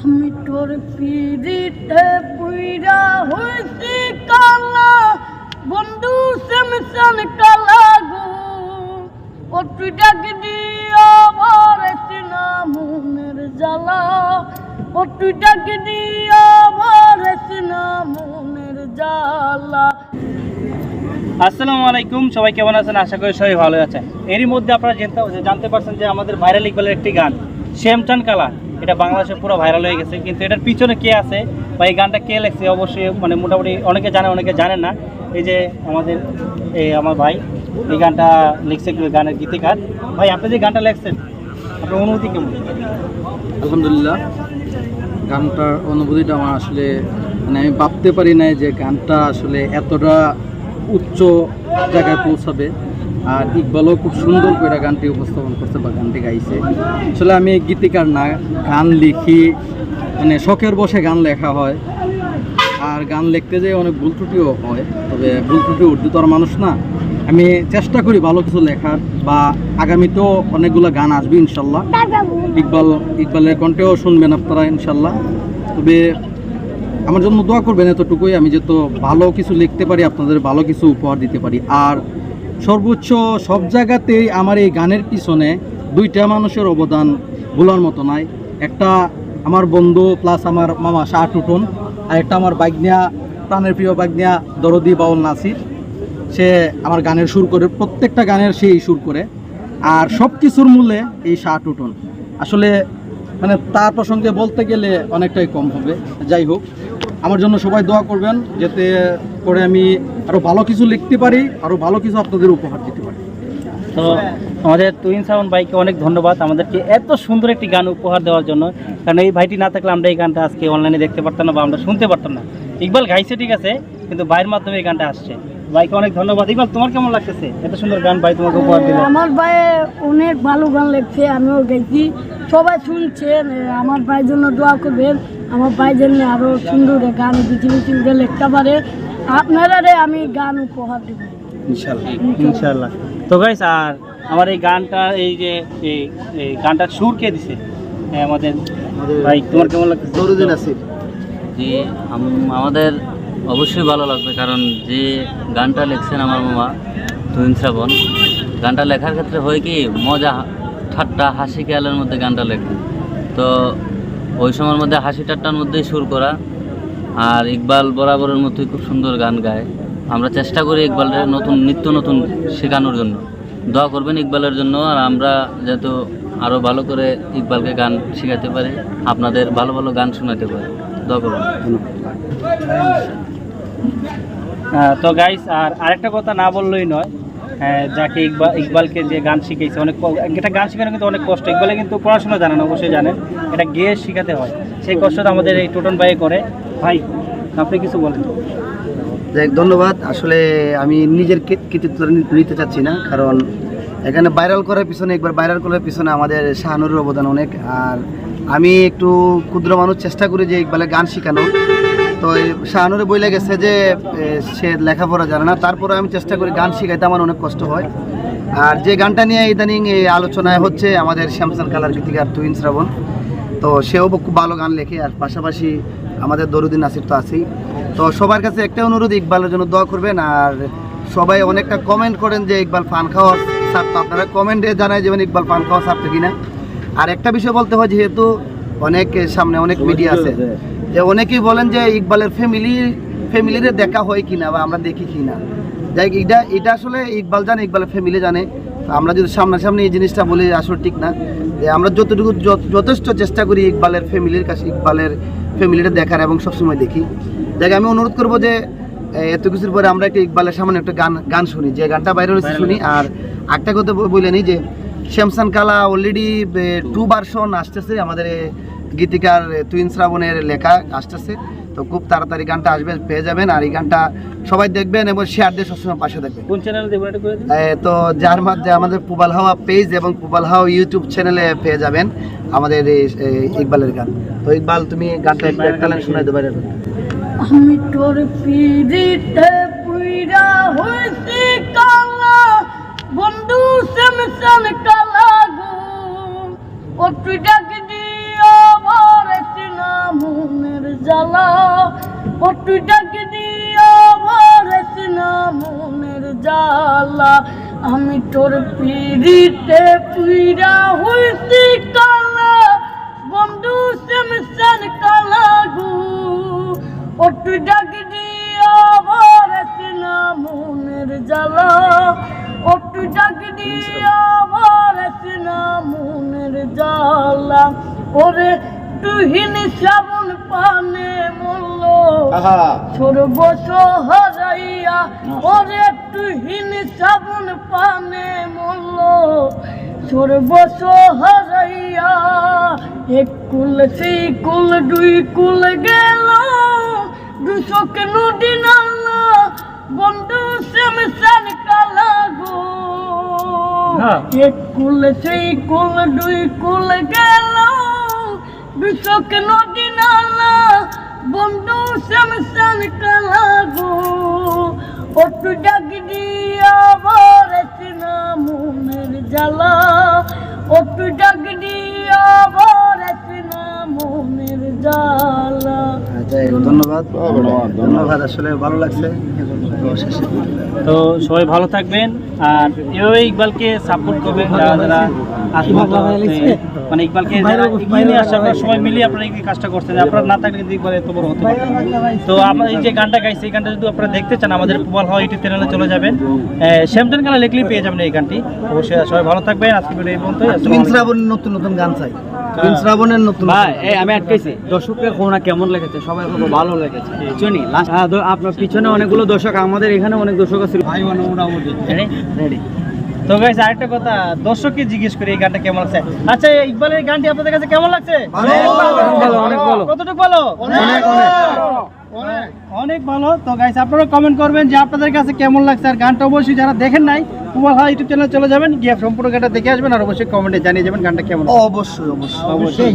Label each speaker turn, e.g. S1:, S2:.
S1: আমি তোর পিড়িতে পুইরা হইছি কালা। বন্ধু সেমসান কালা গো। ও তুই ডাক দিয়া ভরেছি না মনের জ্বালা। ও তুই ডাক দিয়া ভরেছি না মনের জ্বালা।
S2: আসসালামু আলাইকুম, সবাই কেমন আছেন? আশা করি সবাই ভালো আছেন। এরই মধ্যে আপনারা জানতে জানতে পারছেন যে আমাদের ভাইরাল ইকবালের একটি গান শ্যামটান কালা। এটা বাংলাদেশে পুরো ভাইরাল হয়ে গেছে। কিন্তু এটার পিছনে কে আছে বা এই গানটা কে লেখছে, অবশ্যই মানে মোটামুটি অনেকে জানে অনেকে জানে না। এই যে আমাদের, এই আমার ভাই, এই গানটা লিখছে গানের গীতিকার। ভাই, আপনি যে গানটা লেখছেন, আপনার অনুভূতি কেমন?
S3: আলহামদুলিল্লাহ, গানটার অনুভূতিটা আমার আসলে মানে আমি ভাবতে পারি নাই যে গানটা আসলে এতটা উচ্চ জায়গায় পৌঁছাবে। আর ইকবালও খুব সুন্দর করে গানটি উপস্থাপন করছে বা গানটি গাইছে। আসলে আমি গীতিকার না, গান লিখি মানে শখের বসে গান লেখা হয়। আর গান লিখতে যেয়ে অনেক ভুল ত্রুটিও হয়, তবে ভুল ত্রুটি ঊর্ধ্বতর মানুষ না। আমি চেষ্টা করি ভালো কিছু লেখার, বা আগামীতেও অনেকগুলো গান আসবে ইনশাল্লাহ। ইকবাল, ইকবালের কণ্ঠেও শুনবেন আপনারা ইনশাল্লাহ। তবে আমার জন্য দোয়া করবেন এতটুকুই, আমি যত ভালো কিছু লিখতে পারি, আপনাদের ভালো কিছু উপহার দিতে পারি। আর সর্বোচ্চ সব জায়গাতেই আমার এই গানের পিছনে দুইটা মানুষের অবদান বলার মতো নাই। একটা আমার বন্ধু প্লাস আমার মামা শাহ টুটন, আর একটা আমার বাগনিয়া, প্রাণের প্রিয় বাগনিয়া দরদি বাউল নাসির। সে আমার গানের সুর করে, প্রত্যেকটা গানের সেই সুর করে। আর সব কিছুর মূলে এই শাহ টুটন। আসলে মানে তার প্রসঙ্গে বলতে গেলে অনেকটাই কম হবে, যাই হোক। আমার জন্য সবাই দোয়া করবেন যাতে করে আমি আরও ভালো কিছু লিখতে পারি আরও ভালো কিছু আপনাদের উপহার দিতে পারি।
S2: তো আমাদের তুইন সাহন ভাইকে অনেক ধন্যবাদ আমাদেরকে এত সুন্দর একটি গান উপহার দেওয়ার জন্য। কারণ এই ভাইটি না থাকলে আমরা এই গানটা আজকে অনলাইনে দেখতে পারতাম না বা আমরা শুনতে পারতাম না। ইকবাল গাইছে ঠিক আছে, কিন্তু ভাইয়ের মাধ্যমে এই গানটা আসছে। ভাইকে অনেক ধন্যবাদ। ইকবাল তোমার কেমন লাগতেছে? এত সুন্দর গান ভাই তোমাকে উপহার দিল।
S1: আমার ভাই অনেক ভালো গান লেখছে আমিও গেছি। সবাই শুনছেন আমার ভাইয়ের জন্য দোয়া করবেন। আমার ভাই জন্য আরও সুন্দর গান পৃথিবী চিন্তা লিখতে পারে। আপনারা রে আমি গান উপহার দেবো।
S3: ইনশাল্লাহ
S2: ইনশাল্লাহ। তো গাইস আর আমার এই গানটা এই যে এই এই গানটার সুর কে দিছে? আমাদের ভাই তোমার কেমন
S3: আসিফ
S4: জি আমাদের অবশ্যই ভালো লাগবে, কারণ যে গানটা লিখছেন আমার মামা, তুহিন শ্রাবণ, গানটা লেখার ক্ষেত্রে হয় কি, মজা, ঠাট্টা, হাসি খেয়ালের মধ্যে গানটা লেখা তো ওই সময়ের মধ্যে হাসি ঠাট্টার মধ্যেই সুর করা, আর ইকবাল বরাবরের মতোই খুব সুন্দর গান গায়। আমরা চেষ্টা করি ইকবালের নতুন, নিত্য নতুন শেখানোর জন্য। দোয়া করবেন ইকবালের জন্য, আর আমরা যেহেতু আরও ভালো করে ইকবালকে গান শেখাতে পারি, আপনাদের ভালো ভালো গান শোনাতে পারি। দোয়া করবেন।
S2: তো গাইস আর আরেকটা কথা না বললেই নয়। হ্যাঁ, যাকে ইকবাল ইকবালকে যে গান শিখিয়েছে অনেক এটা গান শেখানো কিন্তু অনেক কষ্ট। ইকবালে কিন্তু পড়াশোনা জানে না অবশ্যই জানেন এটা গেয়ে শেখাতে হয়। সেই কষ্টটা আমাদের এই টোটন ভাই করে। ভাই আপনি কিছু বলেন।
S5: ধন্যবাদ। আসলে আমি নিজের কৃতিত্ব নিতে চাচ্ছি না কারণ এখানে ভাইরাল করার পিছনে একবার ভাইরাল করার পিছনে আমাদের শাহানুরের অবদান অনেক। আর আমি একটু ক্ষুদ্র মানুষ চেষ্টা করি যে ইকবালে গান শেখানো তো শাহানুরে বইলে গেছে যে সে লেখাপড়া জানে না। তারপরে আমি চেষ্টা করি গান শিখাইতে, আমার অনেক কষ্ট হয়। আর যে গানটা নিয়ে ইদানিং এই আলোচনায় হচ্ছে, আমাদের শ্যামসান কালার গীতিকার তুহিন শ্রাবণ, তো সেও খুব ভালো গান লেখে। আর পাশাপাশি আমাদের দরুদ্দিন নাসির তো আছেই। তো সবার কাছে একটা অনুরোধ, ইকবালের জন্য দোয়া করবেন। আর সবাই অনেকটা কমেন্ট করেন যে, ইকবাল পান খাওয়া ছাড়তো আপনারা কমেন্টে জানায় যেমন ইকবাল পান খাওয়া ছাড়তো কিনা। আর একটা বিষয় বলতে হয়, যেহেতু অনেক সামনে অনেক মিডিয়া আছে। যে অনেকেই বলেন যে ইকবালের ফ্যামিলি ফ্যামিলিরে দেখা হয় কিনা বা আমরা দেখি কিনা। যাই এটা এটা আসলে ইকবাল জানে ইকবালের ফ্যামিলি জানে। আমরা যদি সামনাসামনি এই জিনিসটা বলি আসলে ঠিক না। যে আমরা যতটুকু যথ- যথেষ্ট চেষ্টা করি ইকবালের ফ্যামিলির কাছে ইকবালের ফ্যামিলিটা দেখার এবং সবসময় দেখি। যাকে আমি অনুরোধ করব যে এত কিছুর পরে আমরা একটা ইকবালের সামনে একটা গান গান শুনি। যে গানটা বাইরে হয়েছে শুনি। আর একটা কথা বলে নিই যে শ্যামসান কালা অলরেডি টু ভার্সন আসতেছে আমাদের গীতিকার তুইন শ্রাবণের লেখা আসতেছে। তো খুব তাড়াতাড়ি গানটা আসবে পেয়ে যাবেন। আর এই গানটা সবাই দেখবেন এবং শেয়ার দিয়ে সবসময় পাশে দেখবেন
S2: কোন চ্যানেলে
S5: তো যার মাধ্যমে আমাদের পুবাল হাওয়া পেজ এবং পুবাল হাওয়া ইউটিউব চ্যানেলে পেয়ে যাবেন আমাদের ইকবালের গান। তো ইকবাল তুমি গানটা একটু একটা লাইন শোনাই দেবে
S1: আমি তোর পিড়িতে পুইরা হইছি কালা বন্ধু সেমসান কালা গো। ও তুই তুই ডাকি দিয়া ভরেছ না মনের আমি তোর পিড়িতে পুইরা হইছি কালা। বন্ধু শ্যামসান কালা গু। ও ডাকি দিয়া ভরেছ না মনের জ্বালা। ও ডাকি দিয়া ভরেছ না মনের ওরে তুহিন শ্রাবণ পানে মল্ল সর্ব সহারাইয়া ওরে তুহিন শ্রাবণ পানে মল্ল সর্ব সহারাইয়া এক কুল সেই কুল দুই কুল গেল। দুশোক নদী নালা। বন্ধু শ্যামসান কালা গো
S2: হ্যাঁ।
S1: এক কুল সেই কুল দুই কুল গেল। বিশ্বক নদী নালা বন্ধু শ্যামসান কালা গো। অটু ডাক
S5: ধন্যবাদ ধন্যবাদ আসলে ভালো লাগছে। তো
S2: সবাই ভালো থাকবেন আর এভাবে ইকবালকে সাপোর্ট করবেন যারা যারা আত্মহত্যা মানে ইকবালকে যারা এগিয়ে নিয়ে আসছে আপনারা সবাই মিলিয়ে আপনারা এই কাজটা করছেন। আপনারা না থাকলে কিন্তু ইকবাল এত বড় হতে পারে তো আমরা এই যে গানটা গাইছি এই গানটা যদি আপনারা দেখতে চান আমাদের প্রবাল হওয়া ইউটিউব চ্যানেলে চলে যাবেন। শ্যামটন গানা লিখলেই পেয়ে যাবেন এই গানটি। অবশ্যই সবাই ভালো থাকবেন। আজকে ভিডিও এই
S5: নতুন নতুন গান চাই। শ্রাবণের নতুন
S3: ভাই এই আমি আটকেছি। দর্শকদের কোনা কেমন লেগেছে? সবাই খুব ভালো লেগেছে। হ্যাঁ আপনার পিছনে অনেকগুলো দর্শক আমাদের এখানে অনেক দর্শক আছে। ভাই মোটামুটি? রেডি
S2: তো গাইস আরেকটা কথা দর্শককে জিজ্ঞেস করি এই গানটা কেমন লাগছে? আচ্ছা ইকবালের গানটি আপনাদের কাছে কেমন লাগছে?
S3: ভালো, অনেক ভালো।
S2: কতটুকু ভালো?
S3: অনেক,
S2: অনেক। অনেক ভালো। তো গাইস আপনারা কমেন্ট করবেন যে আপনাদের কাছে কেমন লাগছে আর গানটা অবশ্যই যারা দেখেন নাই কুমার হয় ইউটিউব চ্যানেল চলে যাবেন গিয়ে সম্পূর্ণ গানটা দেখে আসবেন আর অবশ্যই কমেন্টে জানিয়ে যাবেন গানটা কেমন।
S5: অবশ্যই অবশ্যই।
S2: অবশ্যই।